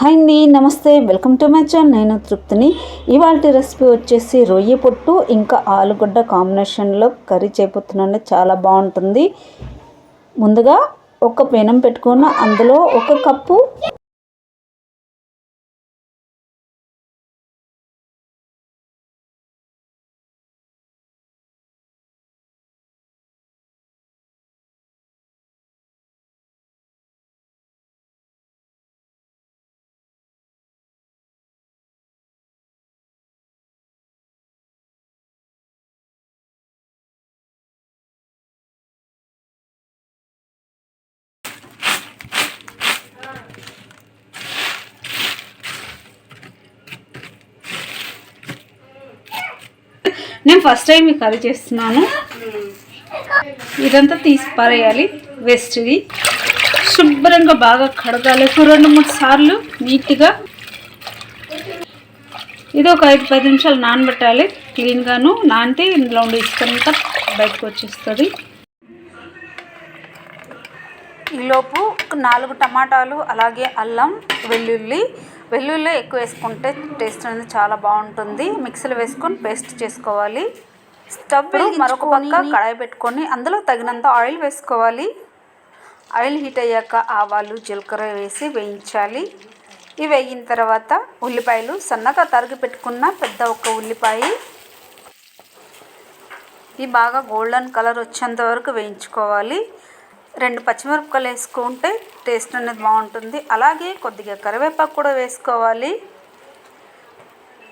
Hi అండి నమస్తే. Welcome to my channel. నేను తృప్తిని. ఇవాళ రెసిపీ వచ్చేసి రొయ్య పొట్టు ఇంకా ఆలుగడ్డ కాంబినేషన్లో కర్రీ చేయబోతున్నాను చాలా బాగుంటుంది. ముందుగా ఒక పెనం పెట్టుకున్న అందులో ఒక కప్పు నేను ఫస్ట్ టైం ఈ కర్రీ చేస్తున్నాను. ఇదంతా తీసి పారేయాలి వేస్ట్ ఇది శుభ్రంగా బాగా కడగాలి. రెండు మూడు సార్లు నీట్గా ఇది ఒక ఐదు పది నిమిషాలు నానబెట్టాలి. క్లీన్గాను నానితే ఇందులో ఉండే ఇసుకంతా బయటకు వచ్చేస్తుంది. ఈలోపు నాలుగు టమాటాలు అలాగే అల్లం వెల్లుల్లి. వెల్లుల్లి ఎక్కువ వేసుకుంటే టేస్ట్ అనేది చాలా బాగుంటుంది. మిక్సీలో వేసుకొని పేస్ట్ చేసుకోవాలి. స్టవ్ మరొక పక్క కడాయి పెట్టుకొని అందులో తగినంత ఆయిల్ వేసుకోవాలి. ఆయిల్ హీట్ అయ్యాక ఆవాలు జీలకర్ర వేసి వేయించాలి. ఇవి వేగిన తర్వాత ఉల్లిపాయలు సన్నగా తరిగి పెట్టుకున్న పెద్ద ఒక ఉల్లిపాయ. ఇవి బాగా గోల్డెన్ కలర్ వచ్చేంత వరకు వేయించుకోవాలి. రెండు పచ్చిమిరపకాయలు వేసుకుంటే టేస్ట్ అనేది బాగుంటుంది. అలాగే కొద్దిగా కరివేపాకు కూడా వేసుకోవాలి.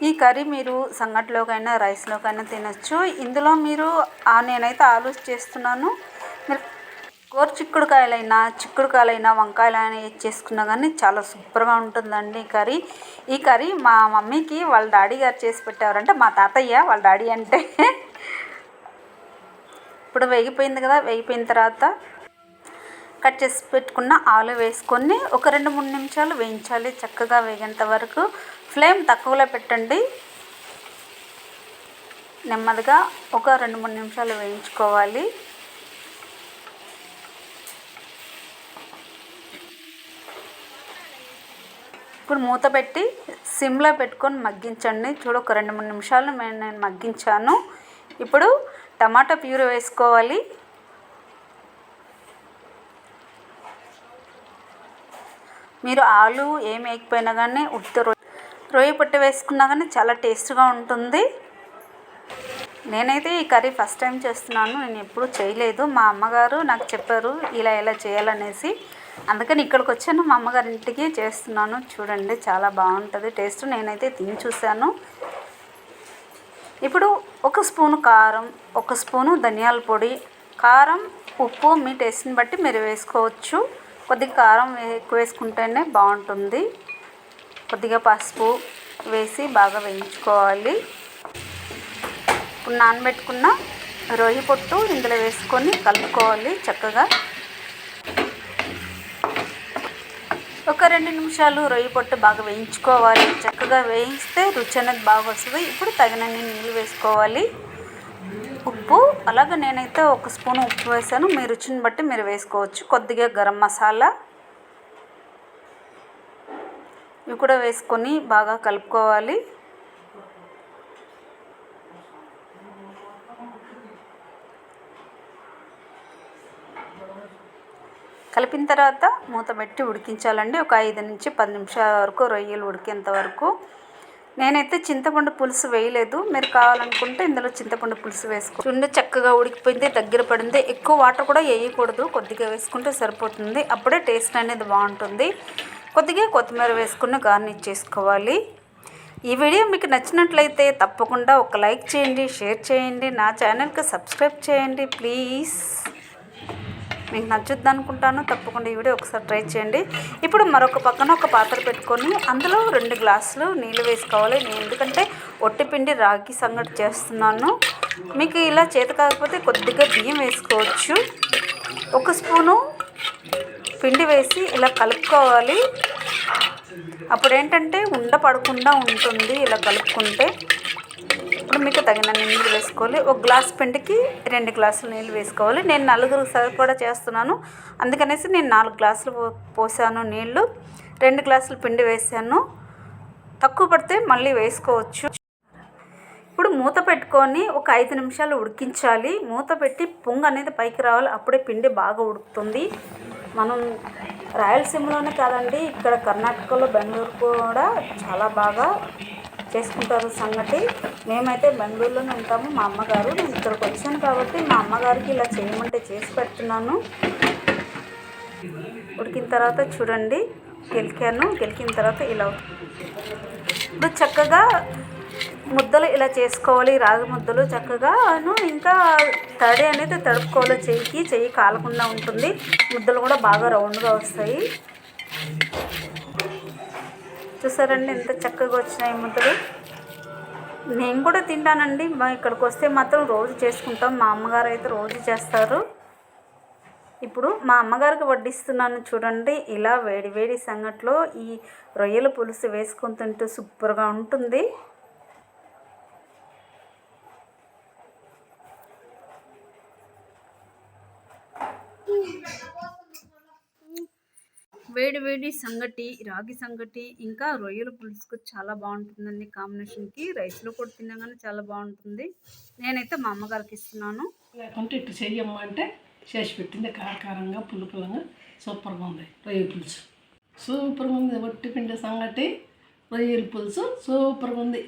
ఈ కర్రీ మీరు సంగటిలోకైనా రైస్లోకైనా తినచ్చు. ఇందులో మీరు నేనైతే ఆలు చేస్తున్నాను. మీరు కూర చిక్కుడుకాయలైనా చిక్కుడుకాయలైనా వంకాయలైనా ఏది చేసుకున్నా కానీ చాలా సూపర్గా ఉంటుందండి ఈ కర్రీ. ఈ కర్రీ మా మమ్మీకి వాళ్ళ డాడీ గారు చేసి పెట్టారంటే మా తాతయ్య వాళ్ళ డాడీ అంటే. ఇప్పుడు వేగిపోయింది కదా వేగిపోయిన తర్వాత కట్ చేసి పెట్టుకున్న ఆలు వేసుకొని ఒక రెండు మూడు నిమిషాలు వేయించాలి. చక్కగా వేగేంత వరకు ఫ్లేమ్ తక్కువలో పెట్టండి. నెమ్మదిగా ఒక రెండు మూడు నిమిషాలు వేయించుకోవాలి. ఇప్పుడు మూత పెట్టి సిమ్లో పెట్టుకొని మగ్గించండి. చూడు ఒక రెండు మూడు నిమిషాలు నేను మగ్గించాను. ఇప్పుడు టమాటా ప్యూరీ వేసుకోవాలి. మీరు ఆలు ఏం వేయకపోయినా కానీ ఉత్త రొయ్య రొయ్య పొట్టు వేసుకున్నా కానీ చాలా టేస్ట్గా ఉంటుంది. నేనైతే ఈ కర్రీ ఫస్ట్ టైం చేస్తున్నాను. నేను ఎప్పుడూ చేయలేదు. మా అమ్మగారు నాకు చెప్పారు ఇలా ఇలా చేయాలనేసి. అందుకని ఇక్కడికి వచ్చాను. మా అమ్మగారి ఇంటికి చేస్తున్నాను. చూడండి చాలా బాగుంటుంది. టేస్ట్ నేనైతే తిని చూశాను. ఇప్పుడు ఒక స్పూను కారం ఒక స్పూను ధనియాల పొడి. కారం ఉప్పు మీ టేస్ట్ని బట్టి మీరు వేసుకోవచ్చు. కొద్దిగా కారం ఎక్కువ వేసుకుంటేనే బాగుంటుంది. కొద్దిగా పసుపు వేసి బాగా వేయించుకోవాలి. ఇప్పుడు నానబెట్టుకున్న రొయ్యి పొట్టు ఇందులో వేసుకొని కలుపుకోవాలి చక్కగా. ఒక రెండు నిమిషాలు రొయ్యి పొట్టు బాగా వేయించుకోవాలి. చక్కగా వేయిస్తే రుచి అనేది బాగా వస్తుంది ఇప్పుడు తగినన్ని నీళ్ళు వేసుకోవాలి. ఉప్పు అలాగే నేనైతే ఒక స్పూన్ ఉప్పు వేసాను. మీ రుచిని బట్టి మీరు వేసుకోవచ్చు. కొద్దిగా గరం మసాలా ఇవి కూడా వేసుకొని బాగా కలుపుకోవాలి. కలిపిన తర్వాత మూత పెట్టి ఉడికించాలండి. ఒక ఐదు నుంచి పది నిమిషాల వరకు రొయ్యలు ఉడికేంత వరకు. నేనైతే చింతపండు పులుసు వేయలేదు. మీరు కావాలనుకుంటే ఇందులో చింతపండు పులుసు వేసుకో. చుండి చక్కగా ఉడికిపోయింది దగ్గర పడింది. ఎక్కువ వాటర్ కూడా వేయకూడదు. కొద్దిగా వేసుకుంటే సరిపోతుంది. అప్పుడే టేస్ట్ అనేది బాగుంటుంది. కొద్దిగా కొత్తిమీర వేసుకుని గార్నిష్ చేసుకోవాలి. ఈ వీడియో మీకు నచ్చినట్లయితే తప్పకుండా ఒక లైక్ చేయండి షేర్ చేయండి. నా ఛానల్కి సబ్స్క్రైబ్ చేయండి ప్లీజ్. మీకు నచ్చుద్ది అనుకుంటాను తప్పకుండా ఈ వీడియో ఒకసారి ట్రై చేయండి. ఇప్పుడు మరొక పక్కన ఒక పాత్ర పెట్టుకొని అందులో రెండు గ్లాసులు నీళ్ళు వేసుకోవాలి. నేను ఎందుకంటే ఒట్టిపిండి రాగి సంగటి చేస్తున్నాను. మీకు ఇలా చేత కాకపోతే కొద్దిగా బియ్యం వేసుకోవచ్చు. ఒక స్పూను పిండి వేసి ఇలా కలుపుకోవాలి. అప్పుడు ఏంటంటే ఉండ పడకుండా ఉంటుంది ఇలా కలుపుకుంటే. ఇప్పుడు మీకు తగిన నీళ్ళు వేసుకోవాలి. ఒక గ్లాస్ పిండికి రెండు గ్లాసులు నీళ్ళు వేసుకోవాలి. నేను నలుగురు సరిపడా చేస్తున్నాను. అందుకనేసి నేను నాలుగు గ్లాసులు పో- పోసాను నీళ్ళు రెండు గ్లాసులు పిండి వేసాను. తక్కువ పడితే మళ్ళీ వేసుకోవచ్చు. ఇప్పుడు మూత పెట్టుకొని ఒక ఐదు నిమిషాలు ఉడికించాలి. మూత పెట్టి పొంగు అనేది పైకి రావాలి. అప్పుడే పిండి బాగా ఉడుకుతుంది. మనం రాయలసీమలోనే కాదండి ఇక్కడ కర్ణాటకలో బెంగళూరు కూడా చాలా బాగా చేసుకుంటారు సంగతి. మేమైతే బెంగళూరులోనే ఉంటాము మా అమ్మగారు. నేను ఇక్కడికి వచ్చాను కాబట్టి మా అమ్మగారికి ఇలా చేయమంటే చేసి పెడుతున్నాను. ఉడికిన తర్వాత చూడండి గెలికాను. గెలికిన తర్వాత ఇలా ఇప్పుడు చక్కగా ముద్దలు ఇలా చేసుకోవాలి రాగి ముద్దలు చక్కగాను. ఇంకా తడి అనేది తడుపుకోవాలి చెయ్యికి. చెయ్యి కాలకుండా ఉంటుంది. ముద్దలు కూడా బాగా రౌండ్గా వస్తాయి. చూసారండి ఎంత చక్కగా వచ్చినాయి ముద్దలు. నేను కూడా తింటానండి. మా ఇక్కడికి వస్తే మాత్రం రోజు చేసుకుంటాం. మా అమ్మగారు అయితే రోజు చేస్తారు. ఇప్పుడు మా అమ్మగారికి వడ్డిస్తున్నాను చూడండి. ఇలా వేడి వేడి సంగట్లో ఈ రొయ్యల పులుసు వేసుకొని తింటూ సూపర్గా ఉంటుంది. వేడి వేడి సంగటి రాగి సంగటి ఇంకా రొయ్యల పులుసుకు చాలా బాగుంటుందండి కాంబినేషన్కి. రైస్లో కూడా తినగానే చాలా బాగుంటుంది. నేనైతే మా అమ్మగారికి ఇస్తున్నాను. లేకుంటే ఇట్లా చెయ్యమ్మ అంటే చేసి పెట్టింది. కారకారంగా పుల్ల పుల్లంగా సూపర్గా ఉంది. రొయ్యల పులుసు. సూపర్గా ఉంది. ఒట్టి పిండి సంగటి రొయ్యల పులుసు సూపర్గా ఉంది.